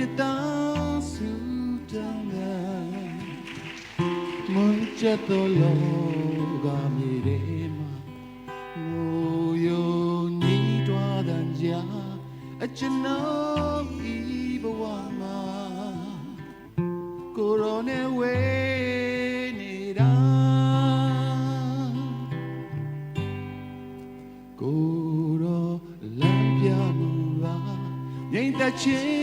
ပြတာဆူတောင်းကမွန်ချက်တော်လောကမြေထဲမှာငိုယုံညီးတွားတန်ကြအကျွန်ုပ်ဤဘဝမှာကိုရိုနေဝေးနေတာကိုရိုလမ်းပြမှာငြိမ်သက်ခြင်း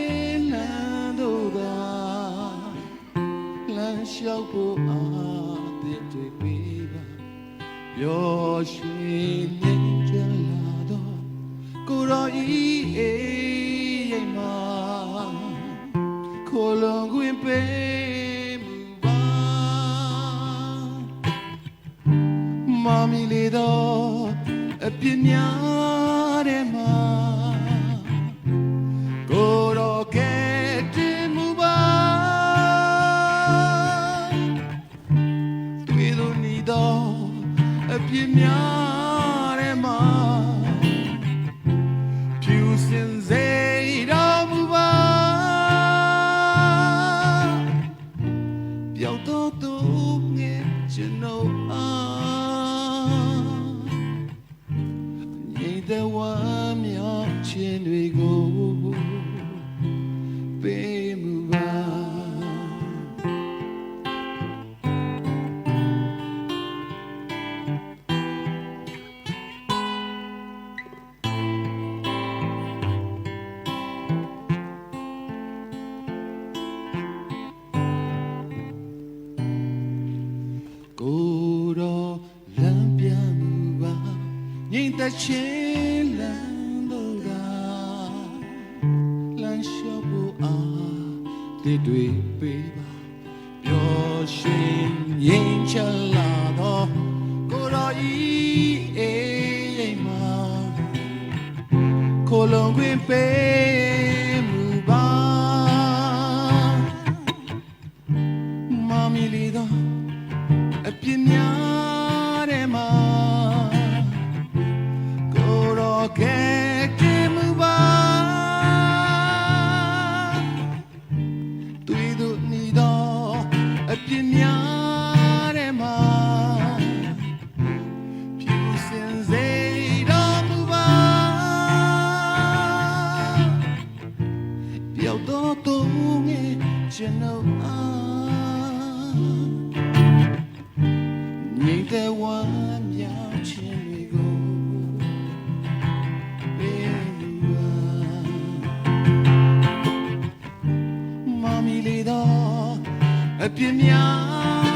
လမ်းလျှောက်ဖို့အားသစ်တွေပေးပါပျော်ရွှင်ငြိမ်းချမ်းလာတော့ကိုရောဤအေးရိမ်မှာခိုလုံခွင့်ပေးမှုပါမမီလေးတော့အပြစ်များ ပြစ်များတဲ့မှာဖြူစင်စေတော်မူပါပျောက်တော့သူငယ်ကျွန်ုပ်အားရင်တဲ့ဝမ်းမြောက်ခြင်းတွေကို ကိုယ်တော်လမ်းပြမှုပါငြိမ်သက်ခြင်းလမ်းတို့ကလမ်းလျှောက်ဖို့အားတည်တွေပေးပါပျော်ရွှင်ငြိမ်ချမ်းလာတော့ကိုယ်တော်ဤအေးရိမ်မှာခိုလုံခွင့်ပေးမှုပါမမီလီတော့ အပြစ်များတဲ့မှာကိုယ်တော်ကဲ့တင်မှုပါတွေ့သူနေတော့အပြစ်များ အပြင်းများ